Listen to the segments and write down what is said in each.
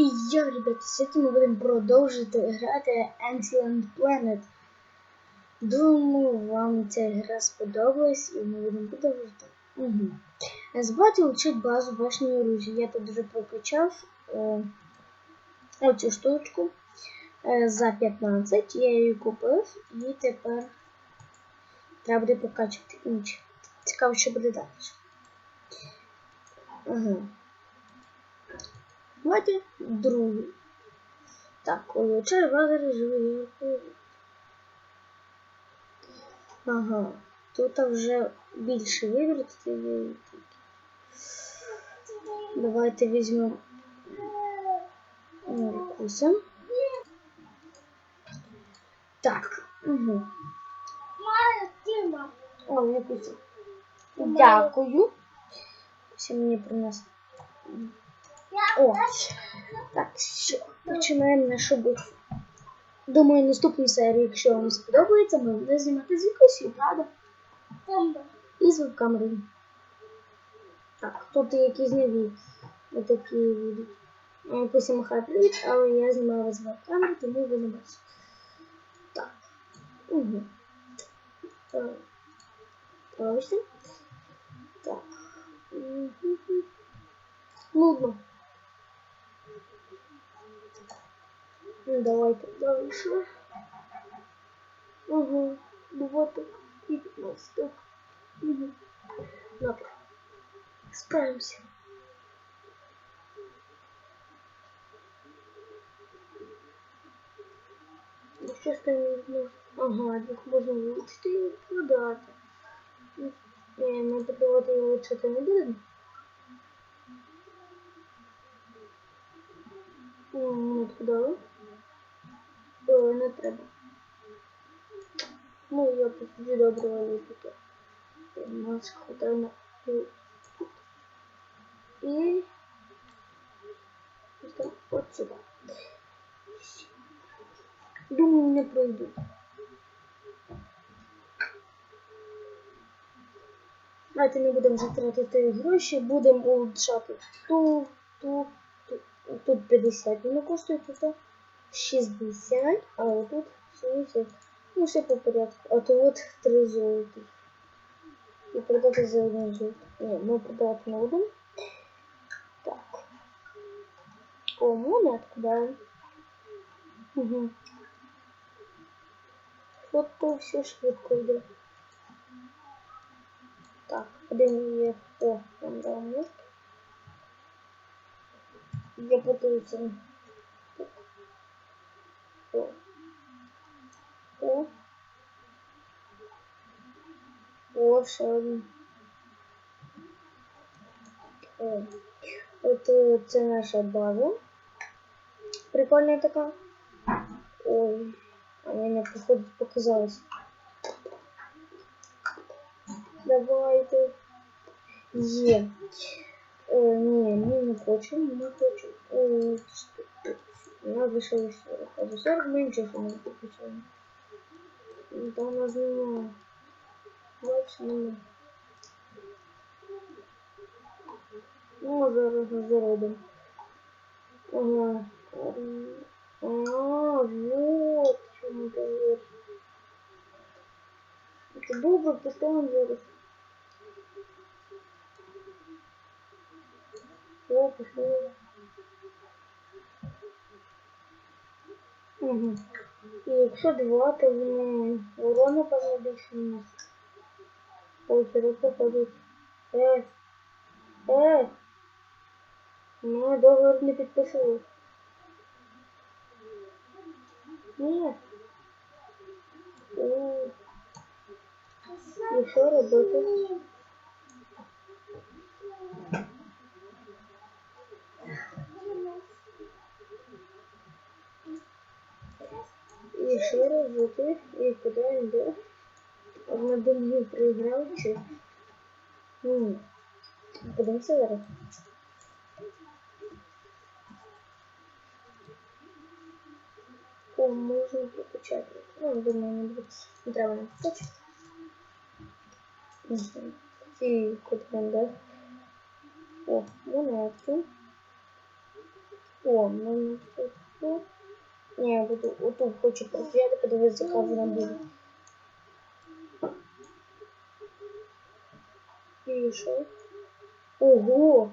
І я, ребята, сьогодні ми будемо продовжити грати Ancient Planet. Думаю, вам ця гра сподобалась і ми будемо продовжувати. Угу. Забувайте вчити базу башні оружия. Я тут вже прокачав е, оцю штучку е, за 15. Я її купив і тепер треба буде прокачувати інші. Цікаво, що буде далі. Ага. Давайте другий. Так, улучшай базар живе. Ага. Тут вже більше вибір. Давайте візьмемо Маркуса. Так. Угу. О, Маркуса. Дякую. Всі мені принесли. О, так, що, починаємо нашу битву. Думаю, наступну серію, якщо вам сподобається, ми будемо знімати з якоюсь, правда? І з веб-камерою. Так, тут якісь нові отакі будуть. Пусть махає привіт, але я знімаю вас з веб-камери, тому ви не бачите. Так. Угу. Так. Так. Угу. Нудно. Ну, давайте дальше. Угу. И 15 так. Угу. Добре. Справимся. Що ж там? Ага, їх можна вилучити і продати. Ні, ми продавати і вилучити не будемо. Не подали. О, не треба. Ну, я посуджу добре валюти. Нас хватає на і от сюди. Думаю, не пройду. Давайте не будемо вже тратити гроші, будемо улучшати ту, ту, ту. Тут 50 воно коштує, тут 60, а тут 70. Ну, все по порядку. А то от 3 золоті. І продати за один золото. Ні, ми продавати не будемо. Так. О, монетку даємо. Угу. От то все швидко йде. Так, один є. О, там дав монетку. Я пытаюсь. О. О. О, ще один. О. От це наша база. Прикольна така. Ой, а мені походу показалось. Давайте. Є. Е, ні, ми не хочемо, ми хочемо. Е, у нас лишилось 40. А за 40 ми нічого що не покачаємо. Та у нас немає. Бачиш, немає. Ну, зараз ми заробимо. Ага. А, вот чому это. Это добре, поставимо зараз. О, пішло. Угу. І якщо два, то воно урона певно більше не нас. Сюди походить. Е. Е. Ну, договор не підписував. Ні. О. І що робити? І що робити? І він йде? Одна думаю проіграв чи? Ну, подивимося зараз. О, можна. Ну, думаю, не буде. Не треба не прокачати. І йде? О, монетки. О, тут. Ні, я буду отут хочу профіяти, подивитися, яка вона буде. І що? Ого!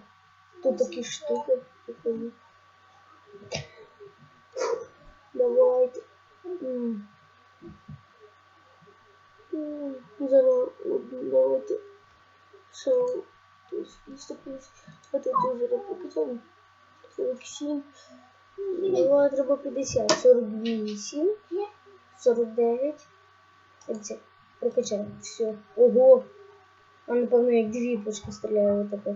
Тут такі штуки. прикольні. Давайте. М. М, Зараз одну давайте. Що? Тут 150. А тут уже покачаємо. 47. Давай треба 50. 48. 49. 50. Прокачаємо. Все. Ого! А напевно як дві пушки стріляє отако.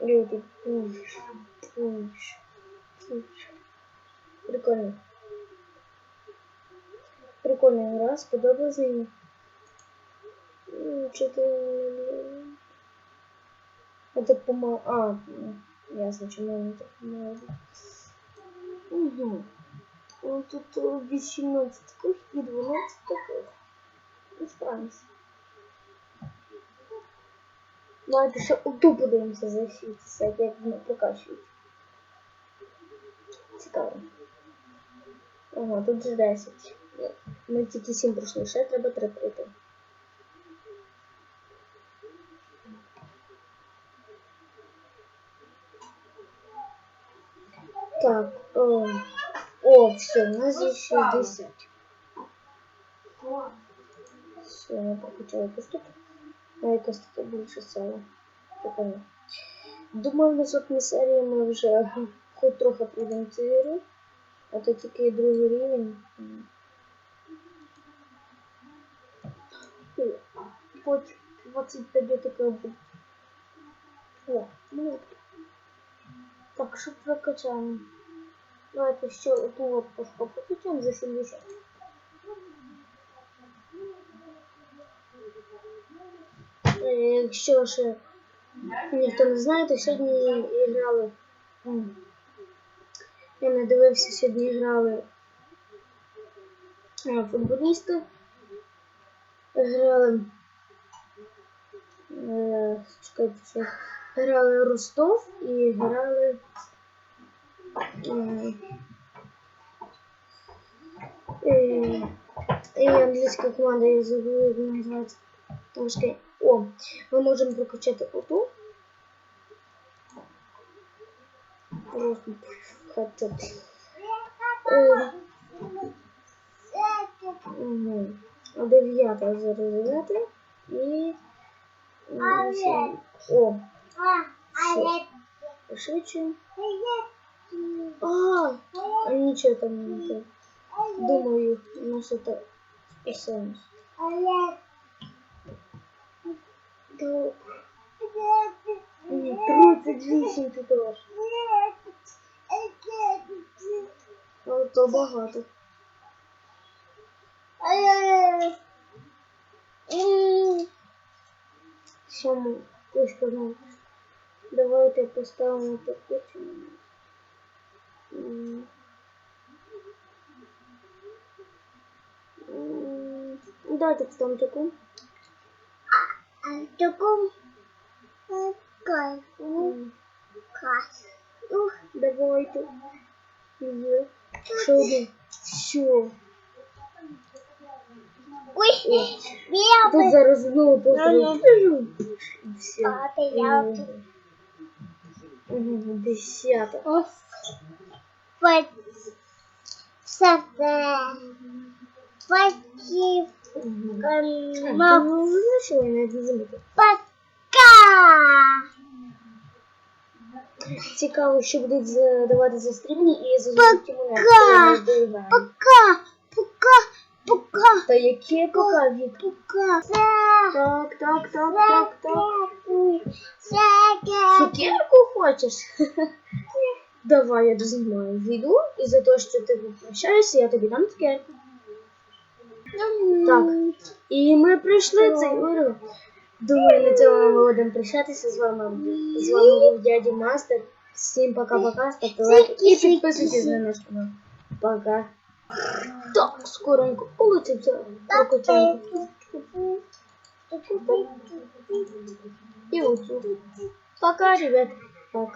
І отут пуш, пуш, пуш. Прикольно. Прикольна гра, сподобалась мені. М, Чи то... А так. А, ясно, чому вони так помало. Угу. Ну, тут 18 таких і 12 таких. І справимося. Давайте ще оту подивимося за світиться, як воно прокачується. Цікаво. Ага, тут же 10. Ми тільки 7 пройшли, ще треба 3 пройти. Так, о, о, все, у нас є 60. Все, я прокачала поступ. Ну, якось таке більше села. Прикольно. Думаю, в наступній серії ми вже хоч трохи пройдемо цю ігру. А то тільки другий рівень. О, хоч 25 таке буде. О, ну. Так, що прокачаємо? Давайте ще оту от пушку прокачаємо за 70. Е, Якщо ще ніхто не знає, то сьогодні грали. Я не дивився, сьогодні грали е, футболісти. Грали. Е, чекайте, що грали Ростов і грали. е, е, І англійська команда, я забула, як вона називається. Трошки. О, ми можемо прокачати оту. Просто хочу. Е, угу. Дев'ята зараз взяти. І... О. Швидше. А, а нічого там не те. Думаю, у нас это спасаемся. Так. Ні, 38 тут аж. Але то багато. Сьому кучку знову. Давайте поставимо таку. М, Давайте поставимо таку. Таком М, кайф. Ух, давайте. Одну. Все. Ой, Тут зараз знову повторю. Все. Папа, я бы Мгм, Десята. вот себе Спасибо. Мгм. Ем, А, Мам, ти не визначила, я навіть не замітила. Пока. Цікаво, що будуть задавати за стрімні і за Пока. звуки мене. Пока. Пока. Пока. Та яке пока від? Пока. Так, так, так, так, так. Цукерку хочеш? Давай я дознімаю відео, і за те, що ти попрощаєшся, я тобі дам цукерку. Так. І ми пройшли цей уровень. Думаю, на цьому ми будемо прощатися з вами. З вами був дядя Мастер. Всім пока-пока, ставте лайки і підписуйтесь на наш канал. Пока. Так, скоренько улетиться прокачаємо. І оцю. Пока, ребят. Так.